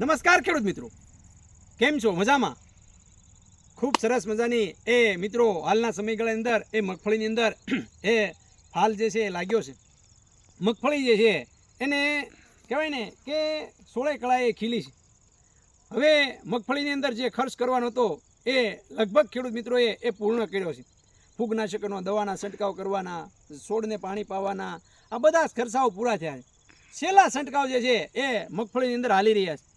નમસ્કાર ખેડૂત મિત્રો. કેમ છો? મજામાં? ખૂબ સરસ મજાની એ મિત્રો હાલના સમયગાળાની અંદર, એ મગફળીની અંદર, એ ફાલ જે છે એ લાગ્યો છે. મગફળી જે છે એને કહેવાય ને કે સોળે કળાએ ખીલી છે. હવે મગફળીની અંદર જે ખર્ચ કરવાનો હતો એ લગભગ ખેડૂત મિત્રોએ એ પૂર્ણ કર્યો છે. ફૂગનાશકનો દવાના છંટકાવ કરવાના, છોડને પાણી પાવાના, આ બધા ખર્ચાઓ પૂરા થયા છે. છેલ્લા છંટકાવ જે છે એ મગફળીની અંદર હાલી રહ્યા છે.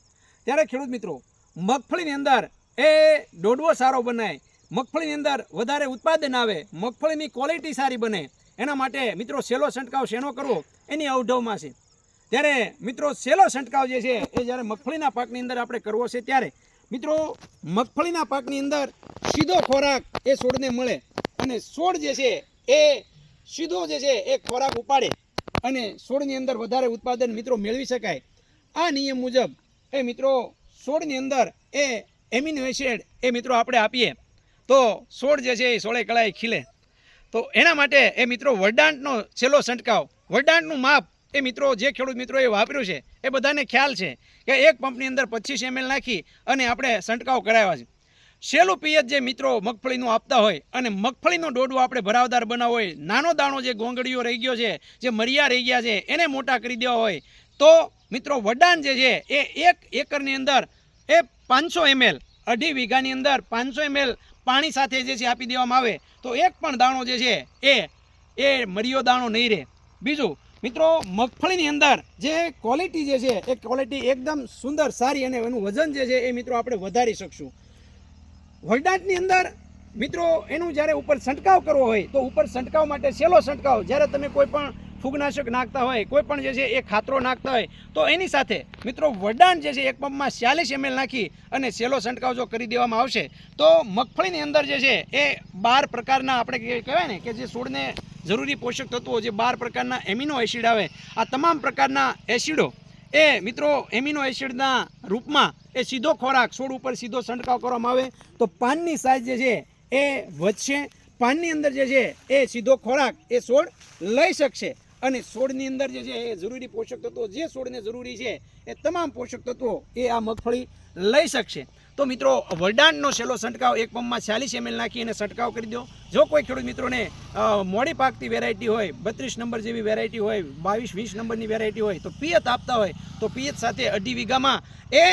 ત્યારે ખેડૂત મિત્રો, મગફળીની અંદર એ દોડવો સારો બનાય, મગફળીની અંદર વધારે ઉત્પાદન આવે, મગફળીની ક્વોલિટી સારી બને. એના માટે મિત્રો સેલો છંટકાવ શેનો કરવો, એની અવઢવમાં છે. ત્યારે મિત્રો સેલો છંટકાવ જે છે, એ જ્યારે મગફળીના પાકની અંદર આપણે કરવો છે ત્યારે મિત્રો મગફળીના પાકની અંદર સીધો ખોરાક એ છોડને મળે અને છોડ જે છે, એ સીધો જે છે, એ ખોરાક ઉપાડે અને છોડની અંદર વધારે ઉત્પાદન મિત્રો મેળવી શકાય. આ નિયમ મુજબ એ મિત્રો છોડની અંદર એ એમિનો એસિડ એ મિત્રો આપણે આપીએ. તો છોડ જે છે એ સોળે કળાએ ખીલે. તો એના માટે એ મિત્રો વરદાંતનો છેલ્લો છંટકાવ. વરદાંતનું માપ એ મિત્રો, જે ખેડૂત મિત્રોએ વાપર્યું છે, એ બધાને ખ્યાલ છે કે એક પંપની અંદર પચીસ એમએલ નાખી અને આપણે છંટકાવ કરાવ્યા છે. છેલ્લું પિયત જે મિત્રો મગફળીનું આપતા હોય અને મગફળીનો ડોડવો આપણે ભરાવદાર બનાવવો હોય, નાનો દાણો જે ગોંગડીઓ રહી ગયો છે, જે મરિયા રહી ગયા છે, એને મોટા કરી દેવા હોય, તો મિત્રો વડાન જે છે, એ એક એકરની અંદર એ પાંચસો એમએલ, અઢી વીઘાની અંદર પાંચસો એમએલ પાણી સાથે જે છે આપી દેવામાં આવે. તો એક પણ દાણો જે છે, એ એ મરિયો દાણો નહીં રહે. બીજું, મિત્રો, મગફળીની અંદર જે ક્વોલિટી જે છે, એ ક્વોલિટી એકદમ સુંદર, સારી અને એનું વજન જે છે, એ મિત્રો આપણે વધારી શકશું. વરદાંતની અંદર, મિત્રો, એનું જ્યારે ઉપર છંટકાવ કરવો હોય, તો ઉપર છંટકાવ માટે સહેલો છંટકાવ. જ્યારે તમે કોઈ પણ ફૂગનાશક નાખતા હોય, કોઈ પણ જે છે એ ખાતરો નાખતા હોય, તો એની સાથે મિત્રો વડાણ જે છે એક પંપમાં ચાલીસ એમએલ નાખી અને સેલો છંટકાવ જો કરી દેવામાં આવશે, તો મગફળીની અંદર જે છે એ બાર પ્રકારના આપણે કહેવાય ને કે જે છોડને જરૂરી પોષક તત્વો જે બાર પ્રકારના એમિનો એસિડ આવે, આ તમામ પ્રકારના એસિડો એ મિત્રો એમિનો એસિડના રૂપમાં એ સીધો ખોરાક, છોડ ઉપર સીધો છંટકાવ કરવામાં આવે, તો પાનની સાઇઝ જે છે એ વધશે, પાનની અંદર જે છે એ સીધો ખોરાક એ છોડ લઈ શકશે. અને છોડની અંદર જે છે એ જરૂરી પોષક તત્વો, જે છોડને જરૂરી છે એ તમામ પોષક તત્વો એ આ મગફળી લઈ શકશે. તો મિત્રો, વરદાનનો છેલ્લો છંટકાવ એક પંપમાં ચાલીસ એમએલ નાખી અને છંટકાવ કરી દો. જો કોઈ ખેડૂત મિત્રોને મોડી પાકતી વેરાયટી હોય, બત્રીસ નંબર જેવી વેરાયટી હોય, બાવીસ, વીસ નંબરની વેરાયટી હોય, તો પિયત આપતા હોય, તો પિયત સાથે અઢી વીઘામાં એ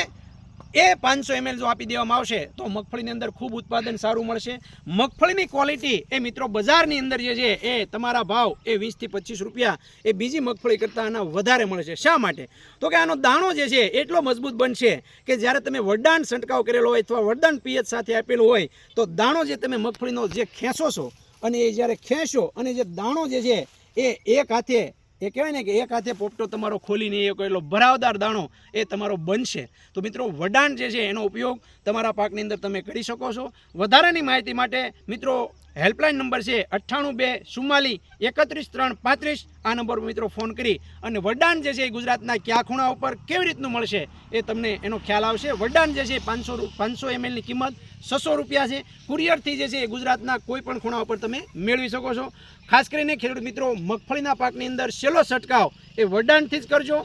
એ પાંચસો એમએલ જો આપી દેવામાં આવશે, તો મગફળીની અંદર ખૂબ ઉત્પાદન સારું મળશે. મગફળીની ક્વોલિટી એ મિત્રો બજારની અંદર જે છે, એ તમારા ભાવ એ વીસથી પચીસ રૂપિયા એ બીજી મગફળી કરતાં આના વધારે મળશે. શા માટે? તો કે આનો દાણો જે છે એટલો મજબૂત બનશે કે જ્યારે તમે વરદાન છંટકાવ કરેલો હોય અથવા વરદાન પિયત સાથે આપેલું હોય, તો દાણો જે તમે મગફળીનો જે ખેંચો છો અને એ જ્યારે ખેંચો અને જે દાણો જે છે, એ એક હાથે એ કહેવાય ને કે એક હાથે પોપટો તમારો ખોલીને એ એટલો ભરાવદાર દાણો એ તમારો બનશે. તો મિત્રો વડાણ જે છે એનો ઉપયોગ તમારા પાકની અંદર તમે કરી શકો છો. વધારાની માહિતી માટે મિત્રો હેલ્પલાઇન નંબર છે અઠ્ઠાણું બે સુમાલી એકત્રીસ ત્રણ પાંત્રીસ. આ નંબર મિત્રો ફોન કરી અને વડાણ જે છે એ ગુજરાતના કયા ખૂણા ઉપર કેવી રીતનું મળશે એ તમને એનો ખ્યાલ આવશે. વડાણ જે છે પાંચસો પાંચસો એમએલની કિંમત છસો રૂપિયા છે. કુરિયરથી જે છે એ ગુજરાતના કોઈ પણ ખૂણા ઉપર તમે મેળવી શકો છો. ખાસ કરીને ખેડૂત મિત્રો મગફળીના પાકની અંદર છેલ્લો છંટકાવ એ વરદાનથી જ કરજો.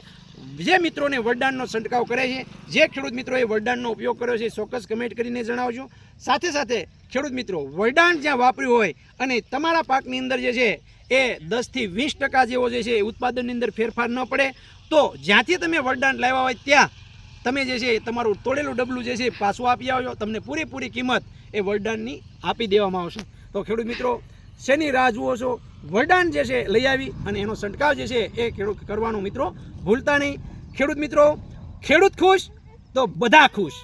જે મિત્રોને વરદાનનો છંટકાવ કરે છે, જે ખેડૂત મિત્રોએ વરદાનનો ઉપયોગ કર્યો છે, ચોક્કસ કમેન્ટ કરીને જણાવજો. સાથે સાથે ખેડૂત મિત્રો, વરદાન જ્યાં વાપર્યું હોય અને તમારા પાકની અંદર જે છે, એ દસથી વીસ ટકા જેવો જે છે, એ ઉત્પાદનની અંદર ફેરફાર ન પડે, તો જ્યાંથી તમે વરદાન લાવ્યા હોય ત્યાં તમે જે છે તમારું તોડેલું ડબલું જે છે પાછું આપી આવજો. તમને પૂરેપૂરી કિંમત એ વરદાનની આપી દેવામાં આવશે. તો ખેડૂત મિત્રો શેની રાહ જુઓ છો? વરદાન જે છે લઈ આવી અને એનો છંટકાવ જે છે એ ખેડૂત કરવાનું મિત્રો ભૂલતા નહીં. ખેડૂત મિત્રો, ખેડૂત ખુશ તો બધા ખુશ.